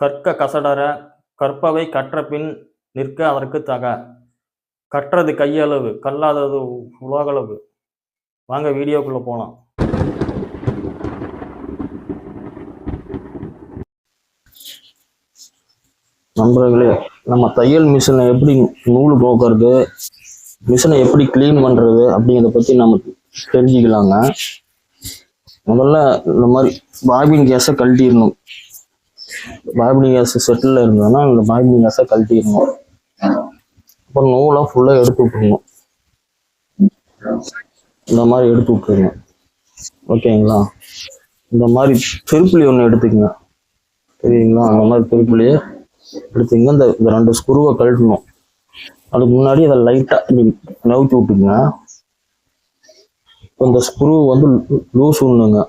கற்க கசடற கற்பவை கற்றபின் நிற்க அதற்கு தக. கற்றது கையளவு கல்லாதது உலகளவு. வாங்க வீடியோக்குள்ள போலாம். நண்பர்களே நம்ம தையல் மிஷினை எப்படி நூல் போக்குறது மிஷினை எப்படி க்ளீன் பண்றது அப்படிங்கிறத பத்தி நம்ம தெரிஞ்சுக்கலாங்க. முதல்ல இந்த மாதிரி பாபின் கேஸை கழட்டிடணும். பாபினி கேஸ் செட்டில் இருந்ததுன்னா இந்த பாபினி கேஸை கழட்டிடணும். அப்புறம் நூலாக ஃபுல்லாக எடுத்து விட்டுருணும் இந்த மாதிரி எடுத்து விட்டுருங்க ஓகேங்களா? இந்த மாதிரி திருப்புளி ஒன்று எடுத்துக்கங்க. தெரியுங்களா அந்த மாதிரி திருப்புளியை எடுத்துங்க இந்த இந்த ரெண்டு ஸ்க்ரூவை கழட்டணும். அதுக்கு முன்னாடி அதை லைட்டாக நவுத்தி விட்டுக்குங்க. இப்போ இந்த ஸ்க்ரூ வந்து லூஸ் விடணுங்க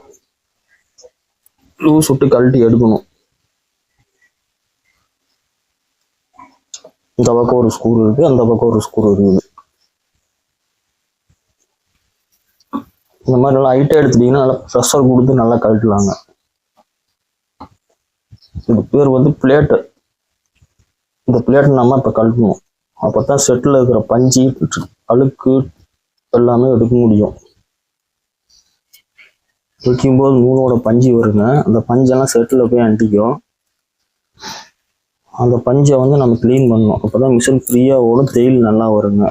லூஸ் விட்டு கழட்டி எடுக்கணும். இந்த பக்கம் ஒரு ஸ்க்ரூ இருக்கு அந்த பக்கம் ஒரு ஸ்க்ரூ இருக்குது. இந்த மாதிரி நல்லா ஹைட்டாக எடுத்துட்டீங்கன்னா நல்லா ப்ரெஷர் கொடுத்து நல்லா கழட்டலாங்க. இது பேர் வந்து பிளேட்டு இந்த பிளேட்டை நம்ம இப்போ கழட்டணும். அப்போ தான் செட்டில் இருக்கிற பஞ்சு அழுக்கு எல்லாமே எடுக்க முடியும். வைக்கும்போது நூலோட பஞ்சு வருங்க. அந்த பஞ்செல்லாம் செட்டில் போய் அண்டிக்கும். அந்த பஞ்சை வந்து நம்ம க்ளீன் பண்ணணும். அப்போ தான் மிஷின் ஃப்ரீயாக ஓடும் தேயில் நல்லா வருங்க.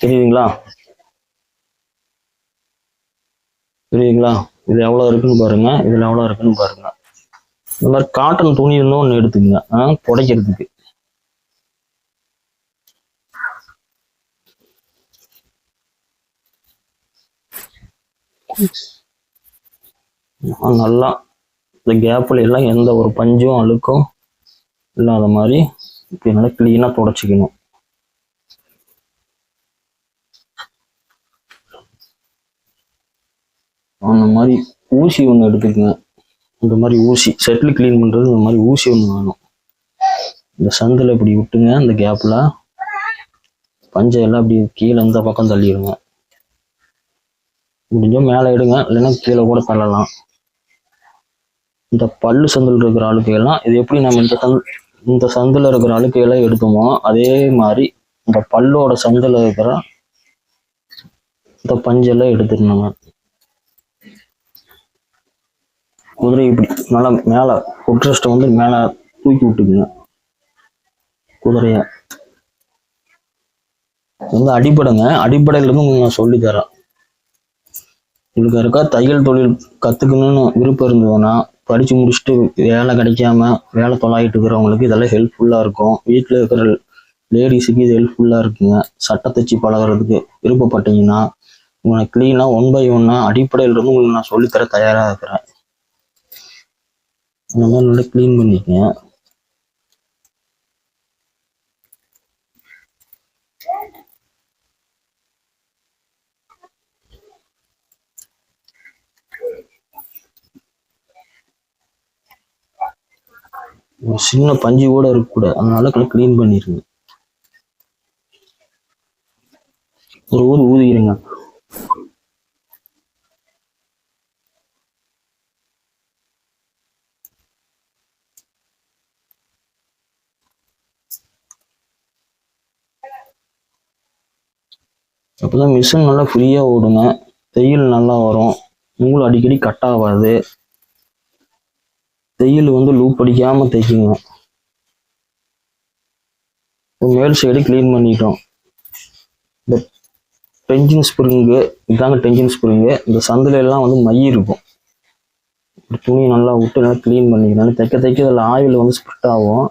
தெரியுதுங்களா? தெரியுதுங்களா? இது எவ்வளோ இருக்குன்னு பாருங்க. இதில் எவ்வளோ இருக்குன்னு பாருங்க. இந்த மாதிரி காட்டன் துணி இருந்தோம் ஒன்று எடுத்துக்கங்க. ஆ, புடைக்கிறதுக்கு. நல்லா. இந்த கேப்பில் எல்லாம் எந்த ஒரு பஞ்சும் அழுக்கும் இல்லாத மாதிரி இப்போ நல்லா க்ளீனாக தொடச்சிக்கணும். அந்த மாதிரி ஊசி ஒன்று எடுத்துக்கங்க. இந்த மாதிரி ஊசி செட்டில் க்ளீன் பண்ணுறது இந்த மாதிரி ஊசி ஒன்று வேணும். இந்த சந்தில் இப்படி விட்டுங்க அந்த கேப்பில் பஞ்சை எல்லாம் அப்படி கீழே இந்த பக்கம் தள்ளிடுங்க. முடிஞ்சால் மேலே எடுங்க. இல்லைன்னா கீழே கூட தள்ளலாம். இந்த பல்லு சந்தில் இருக்கிற அழுக்கையெல்லாம் இது எப்படி நம்ம இந்த சந்த் இந்த சந்தில் இருக்கிற அழுக்கையெல்லாம் எடுத்தோமோ அதே மாதிரி இந்த பல்லோட சந்தில் இருக்கிற இந்த பஞ்செல்லாம் எடுத்துடணுங்க குதிரை இப்படி நல்லா மேலே ஃபுட்ரெஸ்ட்டை வந்து மேலே தூக்கி விட்டுக்குங்க. குதிரையை. வந்து அடிப்படைங்க. அடிப்படையிலிருந்து நான் சொல்லி தரேன் உங்களுக்கு இருக்கா? தையல் தொழில் கற்றுக்கணும்னு விருப்பம் இருந்ததுன்னா படித்து முடிச்சுட்டு வேலை கிடைக்காம வேலை தொலாயிட்டு இருக்கிறவங்களுக்கு இதெல்லாம் ஹெல்ப்ஃபுல்லாக இருக்கும். வீட்டில் இருக்கிற லேடிஸுக்கு இது ஹெல்ப்ஃபுல்லாக இருக்குங்க. சட்டை தைச்சி பழகுறதுக்கு விருப்பப்பட்டீங்கன்னா உங்களை க்ளீனாக ஒன் பை ஒன்னாக அடிப்படையிலிருந்து உங்களுக்கு நான் சொல்லித்தர தயாராக இருக்கிறேன். இந்த மாதிரி நல்லா க்ளீன் பண்ணிக்கங்க. ஒரு சின்ன பஞ்சு கூட இருக்கக்கூடாது அதனால க்ளீன் பண்ணிருங்க. ஒரு ஊது ஊதிடுங்க அப்பதான் மிஷின் நல்லா ஃப்ரீயாக ஓடுங்க. தையல் நல்லா வரும். நூல் அடிக்கடி கட் ஆகாது. தையல் வந்து லூப் அடிக்காம தைக்குங்க மேல் சைடு க்ளீன் பண்ணிட்டோம். இந்த டென்ஷன் ஸ்ப்ரிங்கு இதாங்க டென்ஷன் ஸ்ப்ரிங்கு இந்த சந்தில எல்லாம் வந்து மை இருக்கும். இப்படி துணி நல்லா விட்டு நல்லா க்ளீன் பண்ணிக்கணும். தைக்க தைக்க அதில் ஆயில் வந்து ஸ்ப்ரிட் ஆகும்.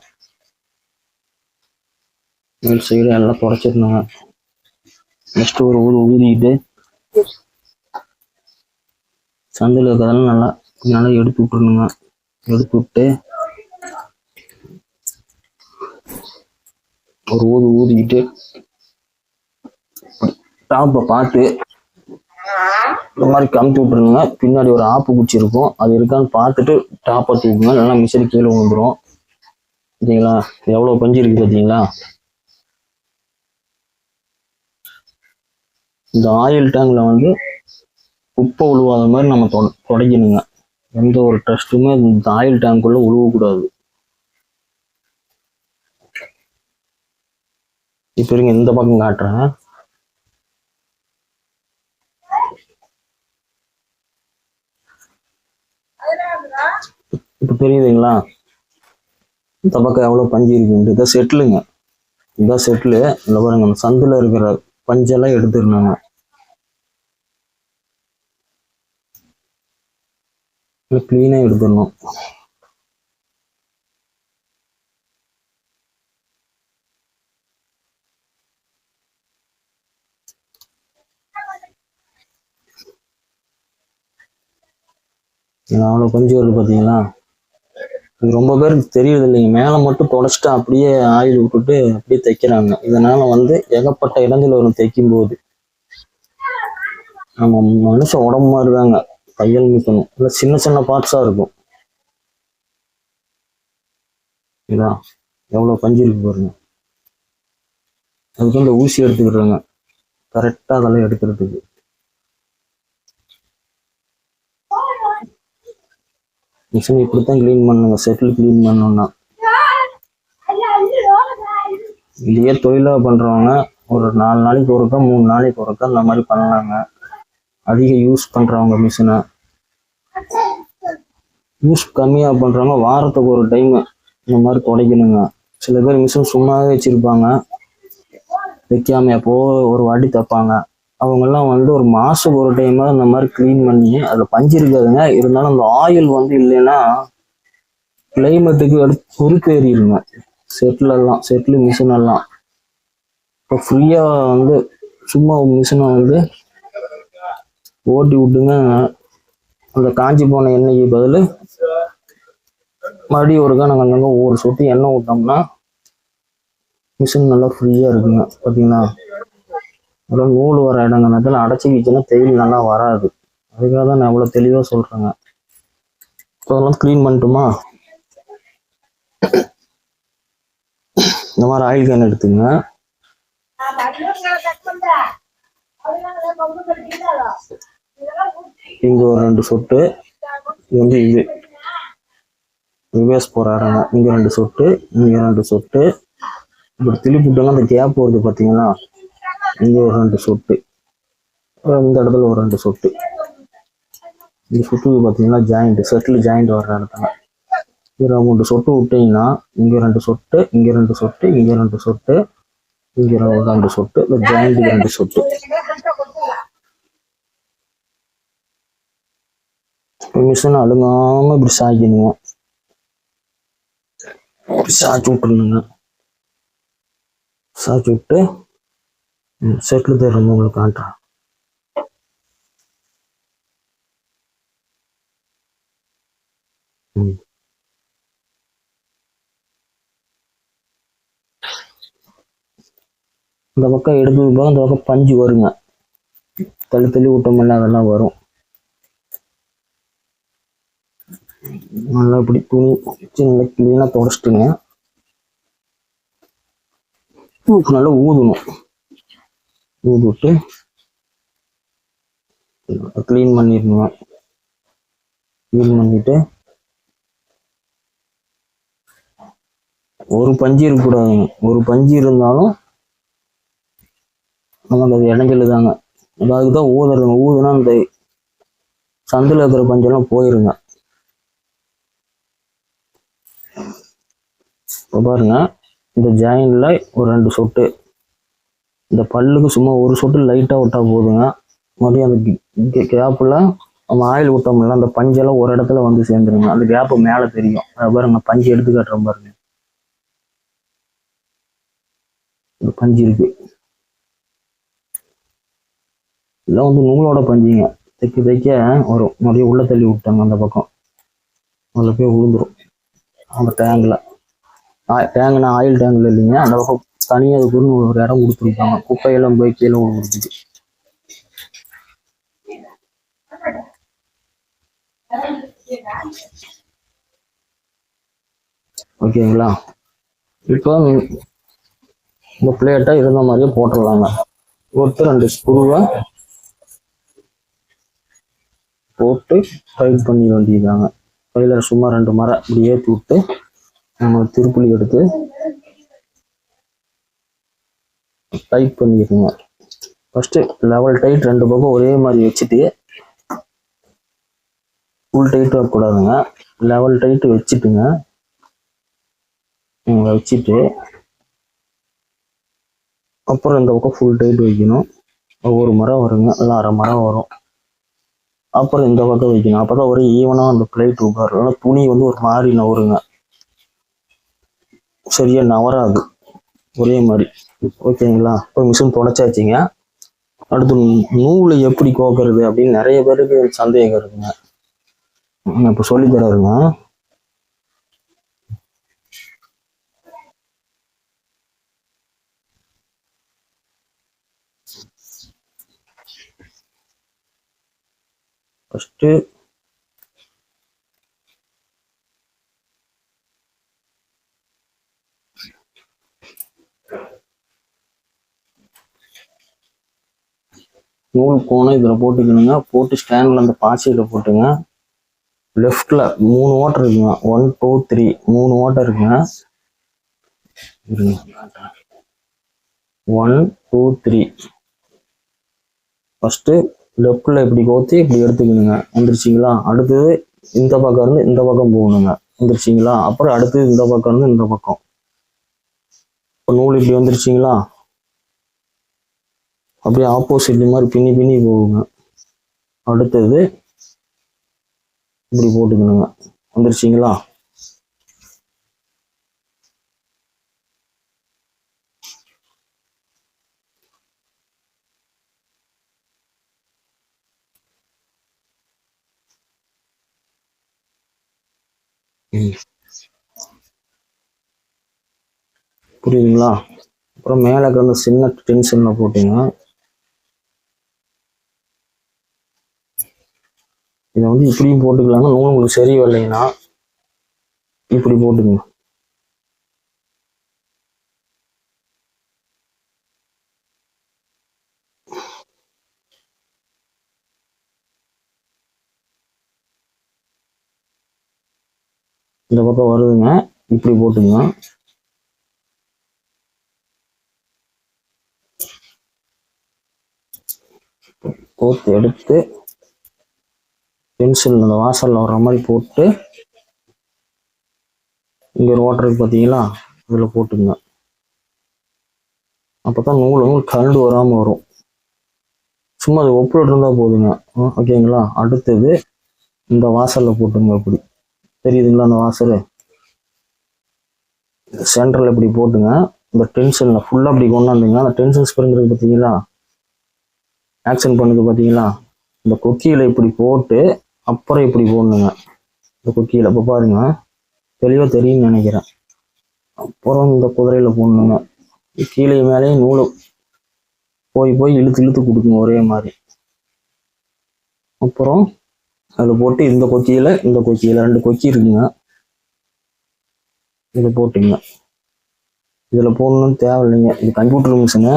மேல் சைடு எல்லாம் தொடச்சிருந்தாங்க நெக்ஸ்ட் ஒரு ஊர் ஊதிக்கிட்டு சந்தில் இருக்கிறதெல்லாம் நல்லா நல்லா எடுத்து விட்டுருணுங்க ஒதுக்கி விட்டு ஒரு ஊது ஊதிக்கிட்டு டாப்பை பார்த்து இந்த மாதிரி கமுத்தி விட்டுருங்க. பின்னாடி ஒரு ஆப்பு குச்சி இருக்கும். அது இருக்கான்னு பார்த்துட்டு டாப்பை தூக்குங்க. நல்லா மிஷின் கீழே விழுந்துடும் பார்த்தீங்களா எவ்வளோ பஞ்சு இருக்கு பார்த்தீங்களா இந்த ஆயில் டேங்கில் வந்து உப்பை உழுவாத மாதிரி நம்ம தொட தொடக்கணுங்க எந்த ஒரு டஸ்ட்டுமே இந்த ஆயில் டேங்க்குள்ளே உழுவக்கூடாது. இப்போ இருங்க இந்த பக்கம் காட்டுறேன். இப்போ தெரியுதுங்களா? இந்த பக்கம் எவ்வளோ பஞ்சு இருக்குன்ட்டு இதை செட்டிலுங்க இதான் செட்டிலு இல்லை பாருங்க அந்த சந்தில் இருக்கிற பஞ்செல்லாம் எடுத்துருந்தாங்க. க்ளீனாக எடுத்துடணும். அவ்வளோ கொஞ்சம் வருது பார்த்தீங்களா இது ரொம்ப பேருக்கு தெரியுது இல்லைங்க மேலே மட்டும் தொடச்சிட்டு அப்படியே ஆயில் விட்டுட்டு அப்படியே தைக்கிறாங்க. இதனால வந்து ஏகப்பட்ட இடங்கள் வரும் தைக்கும் போது நம்ம மனுஷன் உடம்பு மாதிரி தாங்க தையல் நிற்கணும் இல்லை சின்ன சின்ன பார்ட்ஸாக இருக்கும். இதான் எவ்வளோ பஞ்சு இருக்கு பாருங்க. அதுக்கு இந்த ஊசி எடுத்துக்கிடுறாங்க கரெக்டாக அதெல்லாம் எடுக்கிறதுக்கு. மிஷின் இப்படி தான் க்ளீன் பண்ணுங்க. செட்டில் க்ளீன் பண்ணணும்னா. இதையே தொழிலாக பண்ணுறவங்க ஒரு நாலு நாளைக்கு ஒருக்கா மூணு நாளைக்கு ஒருக்கா இந்த மாதிரி பண்ணலாங்க. அதிக யூஸ் பண்ணுறவங்க மிஷினை யூஸ் கம்மியாக பண்ணுறவங்க வாரத்துக்கு ஒரு டைம் இந்த மாதிரி துடைக்கணுங்க. சில பேர் மிஷின் சும்மாவே வச்சுருப்பாங்க. வைக்காம எப்போ ஒரு வாட்டி தைப்பாங்க. அவங்கெல்லாம் வந்து ஒரு மாதத்துக்கு ஒரு டைமாக இந்த மாதிரி க்ளீன் பண்ணி அதில் பஞ்சு இருக்காதுங்க. இருந்தாலும் அந்த ஆயில் வந்து இல்லைன்னா கிளைமேட்டுக்கு எடுத்து பொறுப்பேறிடுங்க செட்டிலெல்லாம் செட்டில் மிஷின் எல்லாம். இப்போ ஃப்ரீயாக வந்து சும்மா மிஷினை வந்து ஓட்டி விட்டுங்க. அந்த காஞ்சி போன எண்ணெய்க்கு பதில் மறுபடியும் ஒருக்கா நாங்கள் அங்கங்கே ஒவ்வொரு சொட்டு எண்ணெய் விட்டோம்னா மிஷின் நல்லா ஃப்ரீயாக இருக்குங்க பார்த்தீங்களா அப்புறம் நூல் வர இடங்கிறதுல அடைச்சிக்கிச்சுன்னா தையல் நல்லா வராது. அதுக்காக தான் நான் எவ்வளோ தெளிவாக சொல்கிறேங்க இப்போ அதெல்லாம் க்ளீன் பண்ணட்டுமா? இந்த மாதிரி ஆயில் கேன் எடுத்துங்க. இங்க ஒரு ரெண்டு சொட்டு வந்து இது. ரிவேஸ் போற இங்க ரெண்டு சொட்டு இங்க ரெண்டு சொட்டு. இப்படி திருப்பிட்டோம்னா அந்த கேப் வருது பார்த்தீங்கன்னா இங்க ஒரு ரெண்டு சொட்டு. இந்த இடத்துல ஒரு ரெண்டு சொட்டு. இந்த சொட்டு பாத்தீங்கன்னா ஜாயிண்ட் செட்டில் ஜாயிண்ட் வர்ற இடத்துல. ஒரு மூன்று சொட்டு விட்டீங்கன்னா இங்க ரெண்டு சொட்டு இங்க ரெண்டு சொட்டு இங்க ரெண்டு சொட்டு இங்க ஒரு ரெண்டு சொட்டு இந்த ஜாயிண்ட் ரெண்டு சொட்டு. மிஷின் அழுங்காம இப்படி சாய்க்கணுங்க இப்படி சாய்ச்சி விட்டுருணுங்க சாய்ச்சி விட்டு செட்டில் தருங்க உங்களுக்கு காட்டுறேன் இந்த பக்கம் எடுத்து அந்த இந்த பக்கம் பஞ்சு வருங்க தள்ளி தள்ளி விட்டோம்ல அதெல்லாம் வரும் நல்லா இப்படி துணி சின்ன கிளீனாக தொடச்சிட்டுங்க. பூக்கு நல்லா ஊதணும். ஊதிவிட்டு க்ளீன் பண்ணிடணும். க்ளீன் பண்ணிட்டு ஒரு பஞ்சு இருக்கக்கூடாதுங்க ஒரு பஞ்சு இருந்தாலும் நமக்கு அது இடைஞ்சல் தாங்க. அதுக்கு தான் ஊதுறதுங்க ஊதுனா அந்த சந்தில் இருக்கிற பஞ்செல்லாம் போயிருங்க. இப்போ பாருங்க இந்த ஜாயினில் ஒரு ரெண்டு சொட்டு. இந்த பல்லுக்கு சும்மா ஒரு சொட்டு லைட்டாக விட்டா போதுங்க. மறுபடியும் அந்த கேப்பில் நம்ம ஆயில் விட்டோம்ல அந்த பஞ்செல்லாம் ஒரு இடத்துல வந்து சேர்ந்துருங்க. அந்த கேப்பு மேலே தெரியும். அதை பாருங்க பஞ்சு எடுத்து காட்டுறோம் பாருங்க. இந்த பஞ்சு இருக்கு. இதெல்லாம் வந்து நூலோட பஞ்சுங்க. தைக்க தைக்க வரும். மறுபடியும் உள்ள தள்ளி விட்டாங்க அந்த பக்கம். அதில் போய் விழுந்துரும் அந்த டேங்கில் டேங்குனா ஆயில் டேங்கில் இல்லைங்க. அந்த பக்கம் தனியாக அதுக்குன்னு ஒரு இடம் கொடுத்துருக்காங்க. குப்பையெல்லாம் போய் கீழே விழுந்துருக்கு ஓகேங்களா? இப்போ இந்த பிளேட்டை இருந்த மாதிரியே போட்டுடலாங்க. ஒருத்தர் ரெண்டு ஸ்க்ரூவை போட்டு டைட் பண்ணி வேண்டியதாங்க கையில் சும்மா ரெண்டு மரம் இப்படி ஏற்றி விட்டு நம்ம திருப்புளி எடுத்து டைட் பண்ணிடுங்க ஃபஸ்ட்டு லெவல் டைட் ரெண்டு பக்கம் ஒரே மாதிரி வச்சுட்டு ஃபுல் டைட் வரக்கூடாதுங்க லெவல் டைட்டு வச்சுட்டுங்க. ம், வச்சுட்டு அப்புறம் இந்த பக்கம் ஃபுல் டைட் வைக்கணும். ஒவ்வொரு மரம் வருங்க. இல்லை அரை மரம் வரும். அப்புறம் இந்த பக்கம் வைக்கணும். அப்போ தான் ஒரே ஈவனாக அந்த பிளேட் உட்காரும். துணி வந்து ஒரு மாதிரி நவருங்க. சரியாக நவராது ஒரே மாதிரி. ஓகேங்களா? இப்போ மிஷின் தொடச்சாச்சுங்க அடுத்து நூலை எப்படி கோக்கிறது அப்படின்னு நிறைய பேருக்கு சந்தேகம் இருக்குங்க. நான் இப்போ சொல்லி ஃபஸ்ட்டு நூல் கோணம் இதில் போட்டுக்கணுங்க. போட்டு ஸ்டாண்டில் அந்த பாசியில் போட்டுங்க. லெஃப்டில் மூணு ஓட்டர் இருக்குங்க. ஒன் டூ த்ரீ மூணு ஓட்டர் இருக்குங்க. ஒன் டூ த்ரீ ஃபஸ்ட்டு லெஃப்டில் இப்படி கோத்தி இப்படி எடுத்துக்கணுங்க. வந்துருச்சிங்களா? அடுத்தது இந்த பக்கம் இருந்து இந்த பக்கம் போகணுங்க. வந்துருச்சிங்களா? அப்புறம் அடுத்தது இந்த பக்கம் இருந்து இந்த பக்கம். இப்போ நூல் இப்படி வந்துருச்சிங்களா? அப்படியே ஆப்போசிட் மாதிரி பின்னி பின்னி போகுங்க. அடுத்தது இப்படி போட்டுக்கணுங்க. வந்துருச்சிங்களா? புரியுதுங்களா? அப்புறம் மேலே இருக்கிற சின்ன டென்ஷனில் போட்டிங்கன்னா இதை வந்து இப்படியும் போட்டுக்கலாங்க நூல் உங்களுக்கு சரி வரலைன்னா இப்படி போட்டுக்கங்க. இந்த பக்கம் வருதுங்க இப்படி போட்டுங்க. கோத்து எடுத்து பென்சில் அந்த வாசலில் வர்ற மாதிரி போட்டு இங்கே ஒரு ஓட்டர் பார்த்தீங்களா அதில் போட்டுங்க அப்பதான் நூல் நூல் கரண்டு வராமல் வரும். சும்மா அது ஒப்புல இருந்தால் போதுங்க. ஓகேங்களா அடுத்தது இந்த வாசலில் போட்டுங்க இப்படி. தெரியுதுங்களா அந்த வாசல்? சென்டரில் இப்படி போட்டுங்க. இந்த டென்ஷனில் ஃபுல்லாக அப்படி கொண்டாந்துங்க அந்த டென்ஷன் ஸ்ப்ரிங் பார்த்தீங்களா ஆக்ஷன் பண்ணுது பார்த்தீங்களா இந்த கொக்கியில் இப்படி போட்டு அப்புறம் இப்படி போடணுங்க. இந்த கொக்கியில். இப்போ பாருங்க தெளிவாக தெரியும்னு நினைக்கிறேன். அப்புறம் இந்த குதிரையில் போடணுங்க. கீழே மேலேயும் நூலை போய் போய் இழுத்து இழுத்து கொடுக்குங்க ஒரே மாதிரி. அப்புறம் அதில் போட்டு இந்த கொக்கியில் இந்த கொக்கியில் ரெண்டு கொக்கி இருக்குங்க. இதை போட்டுங்க. இதில் போடணும்னு தேவையில்லைங்க. இது கம்ப்யூட்டர் மிஷினு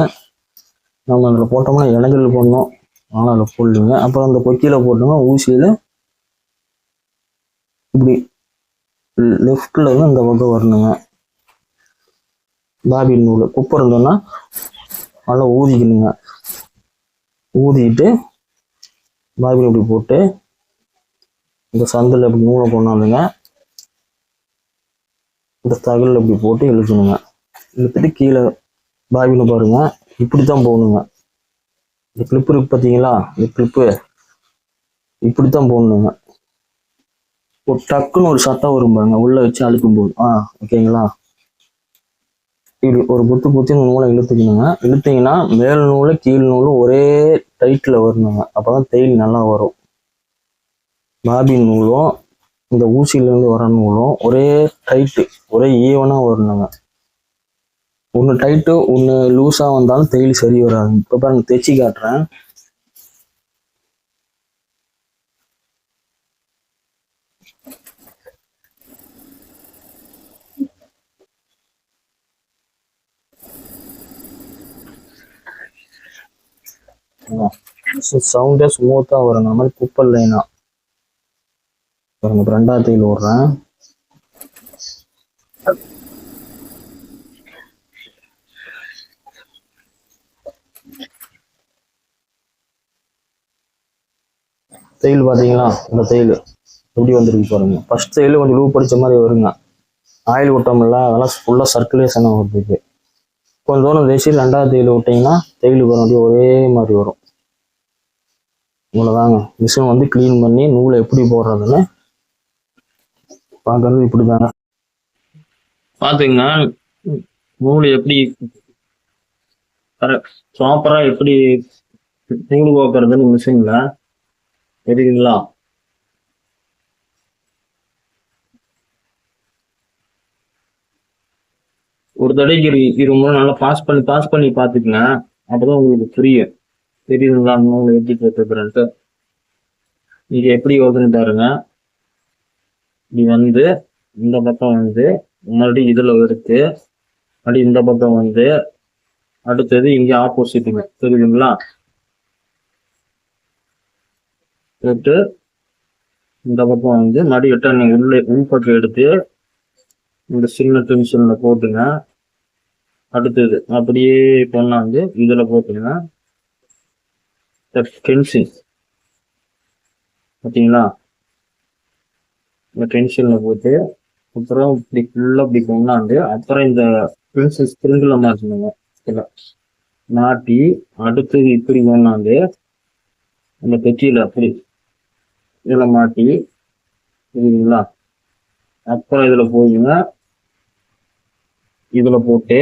நம்ம அதில் போட்டோம்னா இடைஞ்சல் போடணும். ஆனால் அதில் போடலைங்க அப்புறம் அந்த கொக்கியில் போட்டோம்னா ஊசியில் இப்படி லெஃப்டில் வந்து இந்த பக்கம் வரணுங்க. பாபின் நூல். குப்பை இருந்தோன்னா நல்லா ஊதிக்கணுங்க. ஊதிட்டு பாபின் இப்படி போட்டு இந்த சந்தில் இப்படி நூலை கொண்டாந்துங்க இந்த தகலில் இப்படி போட்டு இழுக்கணுங்க. இழுத்துட்டு கீழே பாபின்னு பாருங்க. இப்படி தான் போகணுங்க. இந்த கிளிப்பு இருக்கு பார்த்தீங்களா இந்த கிளிப்பு இப்படி தான் போடணுங்க. ஒரு டக்குன்னு ஒரு சட்டம் வரும் பாருங்க. உள்ள வச்சு அழுக்கும் போது. ஆ ஓகேங்களா இப்படி ஒரு பொத்து குத்தி இந்த நூலை இழுத்துக்கணுங்க. இழுத்தீங்கன்னா மேல் நூல் கீழ் நூல் ஒரே டைட்டில் வரணுங்க. அப்போ தான் தையல் நல்லா வரும். பாபின் நூலும் இந்த ஊசியிலேருந்து வர நூலும் ஒரே டைட்டு ஒரே ஈவனாக வரணுங்க. ஒன்று டைட்டு ஒன்று லூஸாக வந்தாலும் தையல் சரி வராது. இப்போ பாருங்க தைச்சி காட்டுறேன். சவுண்டே ஸ்மூத்தாக வரும் அந்த மாதிரி குப்பல் லைனாக பாருங்க ரெண்டாவது தையல் விடுறேன் தையல் பார்த்தீங்களா? இந்த தையல் எப்படி வந்துருக்கு பாருங்க. ஃபர்ஸ்ட் தையல் கொஞ்சம் லூ படித்த மாதிரி வருங்க. ஆயில் விட்டோம்ல அதெல்லாம் ஃபுல்லாக சர்க்குலேஷன் ஆகிறதுக்கு கொஞ்சம் தூரம் தேய்ச்சி ரெண்டாவது தையல் விட்டீங்கன்னா தையல் வரும் அப்படியே ஒரே மாதிரி வரும். இவ்வளோதாங்க மிஷின் வந்து க்ளீன் பண்ணி நூலை எப்படி போடுறதுன்னு பார்க்கறது இப்படி தாங்க பார்த்துங்க நூல் எப்படி ப்ராப்பராக எப்படி நூல் கோக்கிறதுன்னு மிஷினில் தெரியுங்களா? ஒரு தடவைக்கு இரு இருமுறை நல்லா பாஸ் பண்ணி பாஸ் பண்ணி பார்த்துக்கங்க. அப்பதான் உங்களுக்கு புரியும். தெரியுதுங்களா? நூல் எப்படி போட்டுக்கிறேன்ட்டு நீங்கள் எப்படி வருதுன்னு பாருங்க. இது வந்து இந்த பக்கம் வந்து மறுபடியும் இதில் இருக்கு. மறுபடியும் இந்த பக்கம் வந்து அடுத்தது இங்கே ஆப்போசிட்டுங்க தெரியுதுங்களா? போட்டு இந்த பக்கம் வந்து மறுபடியும் எட்ட நீங்க உள்ளே உள்பக்கம் எடுத்து இந்த சின்ன டென்ஷன்ல போட்டுங்க. அடுத்தது அப்படியே பொண்ணா வந்து இதுல போட்டீங்கன்னா டென்ஷன் பார்த்தீங்களா இந்த டென்ஷன்ல போட்டு அப்புறம் இப்படி ஃபுல்லா இப்படி கொண்டாந்து அப்புறம் இந்த பென்சில் ஸ்பிரிங்கில் மாட்டணுங்க இதில் மாட்டி அடுத்தது இப்படி கொண்டாந்து அந்த பெட்டியில அப்படி இதில் மாட்டி சரிங்களா? அப்புறம் இதில் போயிங்க இதில் போட்டு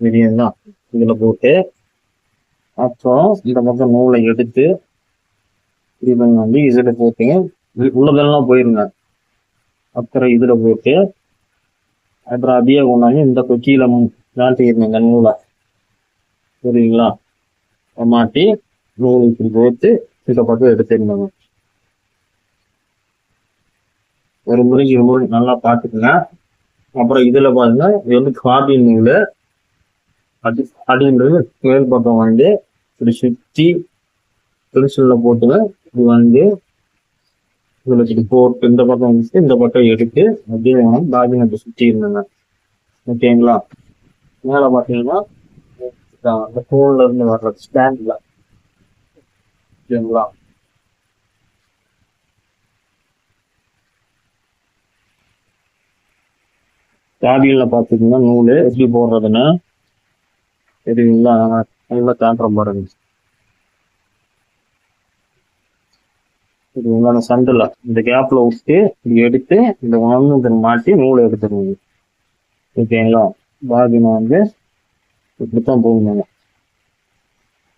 சரிங்களா? இதில் போட்டு அப்புறம் இந்த பக்கம் நூலை எடுத்து இது வந்து இதில் போட்டுங்க உள்ளதெல்லாம் போயிருங்க. அப்புறம் இதில் போட்டு அப்புறம் அப்படியே கொண்டாந்து இந்த கொச்சியில மாட்டிக்கிறீங்க நூலை. சரிங்களா? மாட்டி நூல் இப்படி போட்டு இதை பக்கம் எடுத்துருந்தாங்க ஒரு முறைக்கு ஒரு முறை நல்லா பார்த்துக்குங்க அப்புறம் இதில் பாருங்க இது வந்து காபி நூல் அடி அடின்றது மேல் பக்கம் வந்து இப்படி சுற்றி பென்சில்ல போட்டுங்க இது வந்து இதில் இப்படி போட்டு இந்த பக்கம் வந்து இந்த பக்கம் எடுத்து அப்படியே பாதி நம்ம சுற்றி இருந்தாங்க ஓகேங்களா? மேலே பாத்தீங்கன்னா அந்த ஃபோன்ல இருந்து வர்ற ஸ்டாண்டில் ஓகேங்களா காவியில பார்த்தீங்கன்னா நூல் எப்படி போடுறதுன்னு. தெரியுங்களா? நல்லா காட்டுறோம் பாருங்க. இது உங்களோட சண்டில். இந்த கேப்ல விட்டு இப்படி எடுத்து இந்த ஒன்று மாட்டி நூலை எடுத்துருங்க ஓகேங்களா? பாதினை வந்து இப்படித்தான் போகணுங்க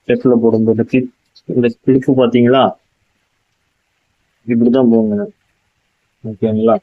செட்டில் போடும்போது கிட் இந்த கிளிப்பு பார்த்தீங்களா இப்படிதான் போங்க. ஓகேங்களா